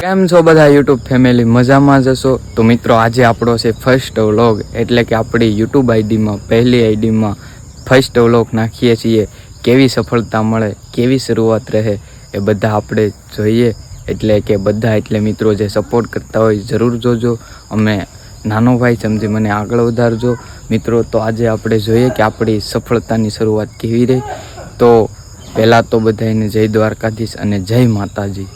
કેમ છો બધા યુટ્યુબ ફેમિલી? મજામાં જશો તો મિત્રો, આજે આપણો છે ફર્સ્ટ વ્લોગ એટલે કે આપણી યુટ્યુબ આઈડીમાં, પહેલી આઈડીમાં ફર્સ્ટ વ્લોગ નાખીએ છીએ. કેવી સફળતા મળે, કેવી શરૂઆત રહે, એ બધા આપણે જોઈએ. એટલે કે બધા એટલે મિત્રો જે સપોર્ટ કરતા હોય, જરૂર જોજો. અમે નાનો ભાઈ સમજી મને આગળ વધારજો. મિત્રો, તો આજે આપણે જોઈએ કે આપણી સફળતાની શરૂઆત કેવી રહી. તો પહેલાં તો બધાને જય દ્વારકાધીશ અને જય માતાજી.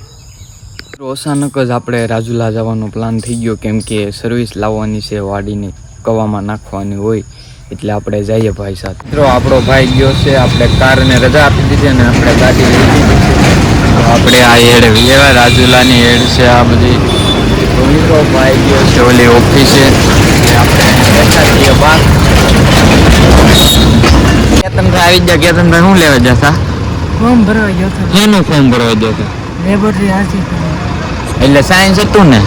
મિત્રો અચાનક જ આપણે રાજુલા જવાનો પ્લાન થઈ ગયો કેમ કે સર્વિસ લાવવાની છે વાડીને કવામાં નાખવાની હોય એટલે આપણે જઈએ ભાઈ સાથે. મિત્રો આપણો ભાઈ ગયો છે આપણે કારને રજા આપી દીધી અને આપણે ગાડી લઈ તો આપણે આ એડ વિયેવા રાજુલાની એડ છે આ બધી. મિત્રો ભાઈ ગયો છે ઓલી ઓફિસે. આપણે બહાર. કેતનભાઈ આવી ગયા કેતનભાઈ શું લેવા જતા ફોર્મ ભરવા ગયો હતો. શેનું ફોર્મ ભરવા જતા લેબોરેટરી હાજરી એટલે સાયન્સ હતું ને?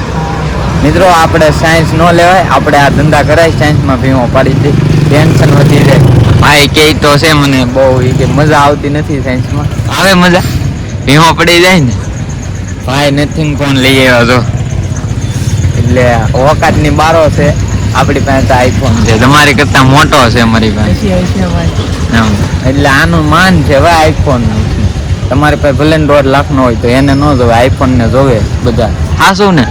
મિત્રો આપણે સાયન્સ ન લેવાય આપણે આ ધંધા કરાય સાયન્સમાં ભીમો પાડી દે. ટેન્શન વધી જાય. ભાઈ કે તો છે મને બહુ કે મજા આવતી નથી સાયન્સમાં આવે મજા. ભીમો પડી જાય ને? ભાઈ નથિંગ ફોન લઈ આવ્યો તો એટલે ઓકાતની બારો છે આપણી પાસે તો આઈફોન છે. તમારી કરતાં મોટો છે અમારી પાસે. એટલે આનું માન છે ભાઈ આઈફોન તમારી પાસે ભલે ને દોઢ લાખ નો હોય તો એને ન જોવે આઈફોન ને જોવે બધા. હા શું ને?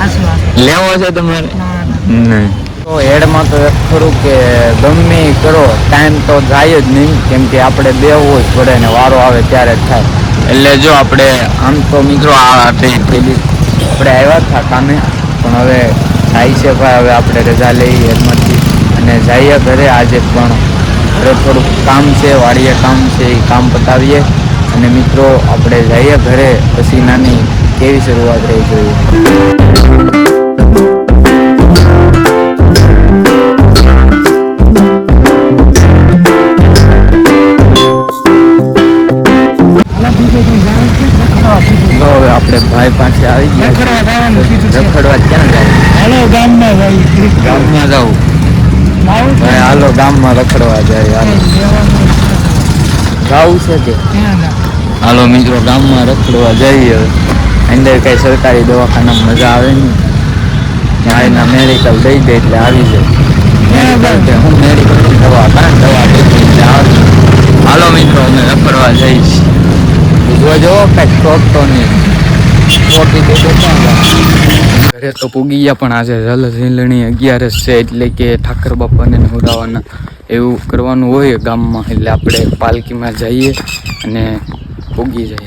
હાસુ હાસુ. લેવો છે તમારે? ના, ના. નહીં. તો એડમાં તો ખરું કે ગમે કરો ટાઈમ તો જાય જ નહીં કેમ કે આપણે બે જ પડે ને વારો આવે ત્યારે જ થાય. એટલે જો આપણે આમ તો મિત્રો આ ટ્રેન પેલી આપણે આવ્યા હતા કામે પણ હવે થાય છે ભાઈ હવે આપણે રજા લઈ હેડમાંથી અને જઈએ ઘરે આજે પણ. ઘરે થોડુંક કામ છે વાડીએ કામ છે એ કામ પતાવીએ. અને મિત્રો આપણે જઈએ ઘરે પછી નાની કેવી શરૂઆત રહી જોઈએ? આપણે ભાઈ પાસે આવી ગયા રખડવા ક્યાં જાય હાલો ગામમાં ભાઈ ગામમાં જાવ. છે? ભાઈ હાલો ગામમાં રખડવા જાય હાલો. છે. કે. હાલો મિત્રો ગામમાં રખડવા જઈએ અંદર કઈ સરકારી દવાખાનામાં મજા આવે ને ત્યાં એના મેડિકલ દઈ દે એટલે આવી જાય. હું મેડિકલની દવા કાં દવા દઈ એટલે આવે. હાલો મિત્રો અમે રખડવા જઈશ. જોજો કાંઈક શોખ તો નહીં. ઘરે તો પૂગી ગયા પણ આજે રલ ઝીલણી અગિયારસ છે એટલે કે ઠાકર બાપાને નવડાવવાના એવું કરવાનું હોય ગામમાં. એટલે આપણે પાલકીમાં જઈએ અને પૂગી જઈએ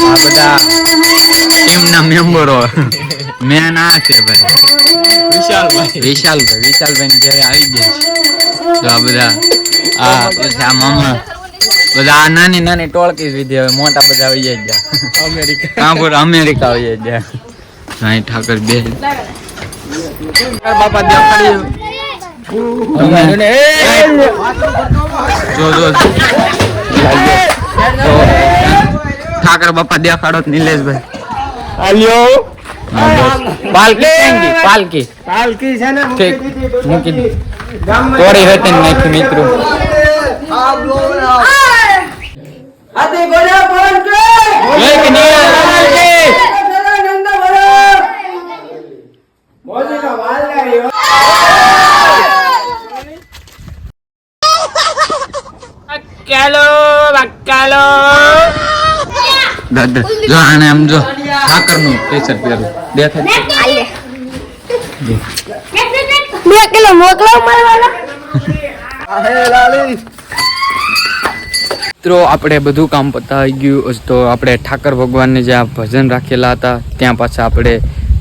આ બધા ટીમના મેમ્બરો મેન આ છે ભાઈ વિશાલભાઈ વિશાલભાઈ વિશાલભાઈ ઘરે આવી ગયા છે તો આ બધા આ પછી આ મામા બધા આ નાની નાની ટોળકી જ વિધિ હવે મોટા બધા આવી ગયા અમેરિકા કાંપુર અમેરિકા આવી ગયા સાઈ ઠાકર બે બાપા દેખાડી જો જો ઠાકર બાપા દેખાડો નિલેશભાઈ. બસ. પાલકી? પાલકી પાલકી છે ને મૂકી દીધી તોડી હતી નાખી મિત્રો. કી. દાદા જો આને આમ જો ઠાકરનું ટીશર્ટ પહેરું દેખાય બે કિલો મોકલો મારવાના મિત્રો આપણે બધું કામ પતાવી ગયું. તો આપણે ઠાકર ભગવાનને જે આ ભજન રાખેલા હતા ત્યાં પાછા આપણે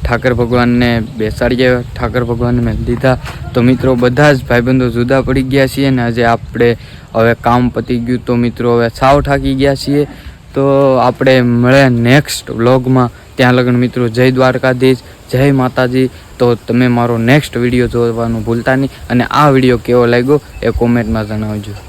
ઠાકર ભગવાનને બેસાડીએ ઠાકર ભગવાનને મેં દીધા. તો મિત્રો, બધા જ ભાઈબંધો જુદા પડી ગયા છીએ ને આજે આપણે હવે કામ પતી ગયું. તો મિત્રો, હવે સાવ થાકી ગયા છીએ. તો આપણે મળે નેક્સ્ટ વ્લોગમાં ત્યાં લગ્ન મિત્રો, જય દ્વારકાધીશ, જય માતાજી. તો તમે મારો નેક્સ્ટ વીડિયો જોવાનું ભૂલતા નહીં. અને આ વીડિયો કેવો લાગ્યો એ કોમેન્ટમાં જણાવજો.